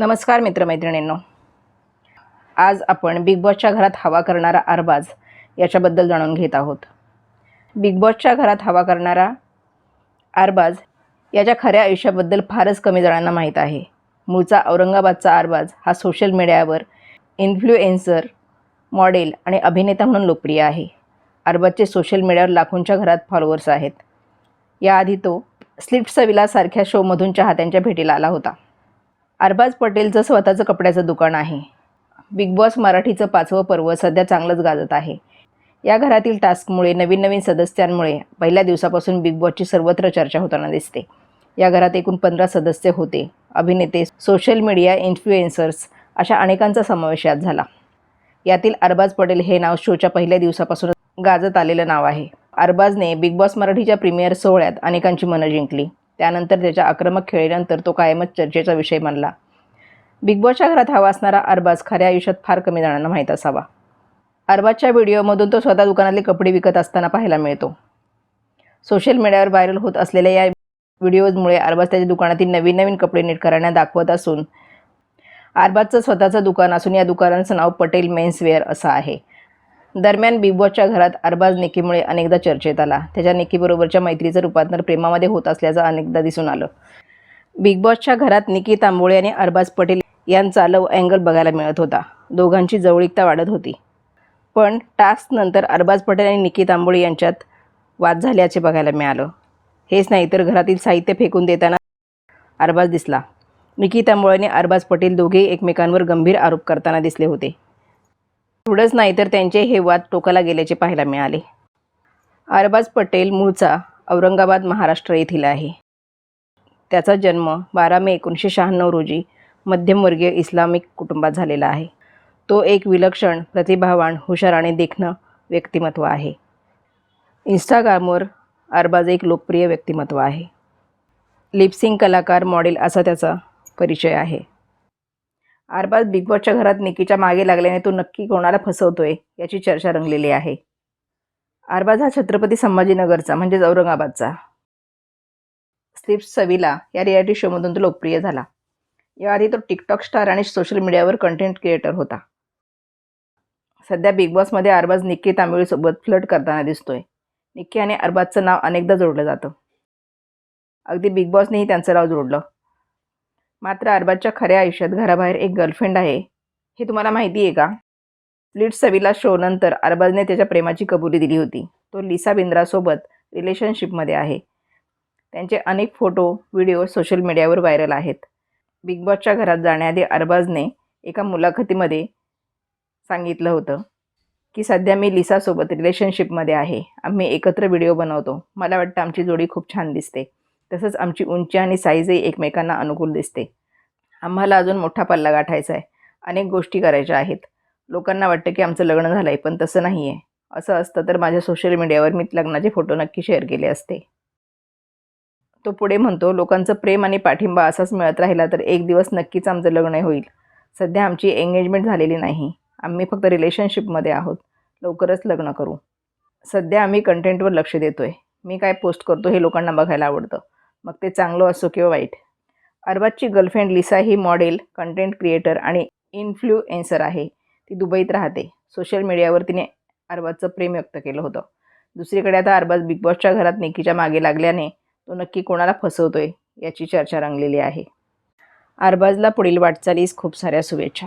नमस्कार मित्रमैत्रिणींनो. आज आपण बिग बॉसच्या घरात हवा करणारा अरबाज याच्याबद्दल जाणून घेत आहोत. बिग बॉसच्या घरात हवा करणारा अरबाज याच्या खऱ्या आयुष्याबद्दल फारच कमी जणांना माहीत आहे. मूळचा औरंगाबादचा अरबाज हा सोशल मीडियावर इन्फ्लुएन्सर मॉडेल आणि अभिनेता म्हणून लोकप्रिय आहे. अरबाजचे सोशल मीडियावर लाखोंच्या घरात फॉलोअर्स आहेत. याआधी तो स्लिफ्ट सविलासारख्या शोमधून चाहत्यांच्या भेटीला आला होता. अरबाज पटेलचं स्वतःचं कपड्याचं दुकान आहे. बिग बॉस मराठीचं पाचवं पर्व सध्या चांगलंच गाजत आहे. या घरातील टास्कमुळे नवीन नवीन सदस्यांमुळे पहिल्या दिवसापासून बिग बॉसची सर्वत्र चर्चा होताना दिसते. या घरात एकूण पंधरा सदस्य होते. अभिनेते सोशल मीडिया इन्फ्लुएन्सर्स अशा अनेकांचा समावेश यात झाला. यातील अरबाज पटेल हे नाव शोच्या पहिल्या दिवसापासून गाजत आलेलं नाव आहे. अरबाजने बिग बॉस मराठीच्या प्रीमियर सोहळ्यात अनेकांची मनं जिंकली. त्यानंतर त्याच्या आक्रमक खेळीनंतर तो कायमच चर्चेचा विषय बनला बिग बॉसच्या घरात हवा असणारा अरबाज खऱ्या आयुष्यात फार कमी जणांना माहीत असावा. अरबाजच्या व्हिडिओमधून तो स्वतः दुकानातले कपडे विकत असताना पाहायला मिळतो. सोशल मीडियावर व्हायरल होत असलेल्या या व्हिडिओजमुळे अरबाज त्याच्या दुकानातील नवीन नवीन कपडे नीट करण्यात दाखवत असून अरबाजचं स्वतःचं दुकान असून या दुकानाचं नाव पटेल मेन्सवेअर असं आहे. दरम्यान बिग बॉसच्या घरात अरबाज निकीमुळे अनेकदा चर्चेत आला. त्याच्या निकीबरोबरच्या मैत्रीचं रूपांतर प्रेमामध्ये होत असल्याचं अनेकदा दिसून आलं. बिग बॉसच्या घरात निकी तांबोळे आणि अरबाज पटेल यांचा लव अँगल बघायला मिळत होता. दोघांची जवळीकता वाढत होती. पण टास्कनंतर अरबाज पटेल आणि निकी तांबोळे यांच्यात वाद झाल्याचे बघायला मिळालं. हेच नाही तर घरातील साहित्य फेकून देताना अरबाज दिसला. निकी तांबोळे आणि अरबाज पटेल दोघेही एकमेकांवर गंभीर आरोप करताना दिसले होते. थोडंच नाही तर त्यांचे हे वाद टोकाला गेल्याचे पाहायला मिळाले. अरबाज पटेल मूळचा औरंगाबाद महाराष्ट्र येथील आहे. त्याचा जन्म बारा मे एकोणीसशे शहाण्णव रोजी मध्यमवर्गीय इस्लामिक कुटुंबात झालेला आहे. तो एक विलक्षण प्रतिभावान हुशार आणि देखणं व्यक्तिमत्व आहे. इंस्टाग्रामवर अरबाज एक लोकप्रिय व्यक्तिमत्व आहे. लिपसिंग कलाकार मॉडेल असा त्याचा परिचय आहे. अरबाज बिग बॉसच्या घरात निकीच्या मागे लागल्याने तो नक्की कोणाला फसवतोय याची चर्चा रंगलेली आहे. अरबाज हा छत्रपती संभाजीनगरचा म्हणजेच औरंगाबादचा. स्लिप्स सविला या रियालिटी शोमधून तो लोकप्रिय झाला. याआधी तो टिकटॉक स्टार आणि सोशल मीडियावर कंटेंट क्रिएटर होता. सध्या बिग बॉसमध्ये अरबाज निक्की तांबेळीसोबत फ्लट करताना दिसतोय. निक्की आणि अरबाजचं नाव अनेकदा जोडलं जातं. अगदी बिग बॉसनेही त्यांचं नाव जोडलं. मात्र अरबाजच्या खऱ्या आयुष्यात घराबाहेर एक गर्लफ्रेंड आहे. हे तुम्हाला माहिती आहे का? स्प्लिट सविला शोनंतर अरबाजने त्याच्या प्रेमाची कबुली दिली होती. तो लिसा बिंद्रासोबत रिलेशनशिपमध्ये आहे. त्यांचे अनेक फोटो व्हिडिओ सोशल मीडियावर व्हायरल आहेत. बिग बॉसच्या घरात जाण्याआधी अरबाजने एका मुलाखतीमध्ये सांगितलं होतं की सध्या मी लिसासोबत रिलेशनशिपमध्ये आहे. आम्ही एकत्र व्हिडिओ बनवतो. मला वाटतं आमची जोडी खूप छान दिसते. तसंच आमची उंची आणि साईजही एकमेकांना अनुकूल दिसते. आम्हाला अजून मोठा पल्ला गाठायचा आहे. अनेक गोष्टी करायच्या आहेत. लोकांना वाटतं की आमचं लग्न झालं आहे पण तसं नाही आहे असं असतं तर माझ्या सोशल मीडियावर मी लग्नाचे फोटो नक्की शेअर केले असते. तो पुढे म्हणतो लोकांचं प्रेम आणि पाठिंबा असाच मिळत राहिला तर एक दिवस नक्कीच आमचं लग्न होईल. सध्या आमची एंगेजमेंट झालेली नाही. आम्ही फक्त रिलेशनशिपमध्ये आहोत. लवकरच लग्न करू. सध्या आम्ही कंटेंटवर लक्ष देतो आहे मी काय पोस्ट करतो हे लोकांना बघायला आवडतं. मग ते चांगलं असो किंवा वाईट. अरबाजची गर्लफ्रेंड लिसा ही मॉडेल कंटेंट क्रिएटर आणि इन्फ्लुएन्सर आहे. ती दुबईत राहते. सोशल मीडियावर तिने अरबाजचं प्रेम व्यक्त केलं होतं. दुसरीकडे आता अरबाज बिग बॉसच्या घरात निकीच्या मागे लागल्याने तो नक्की कोणाला फसवतोय याची चर्चा रंगलेली आहे. अरबाजला पुढील वाटचालीस खूप साऱ्या शुभेच्छा.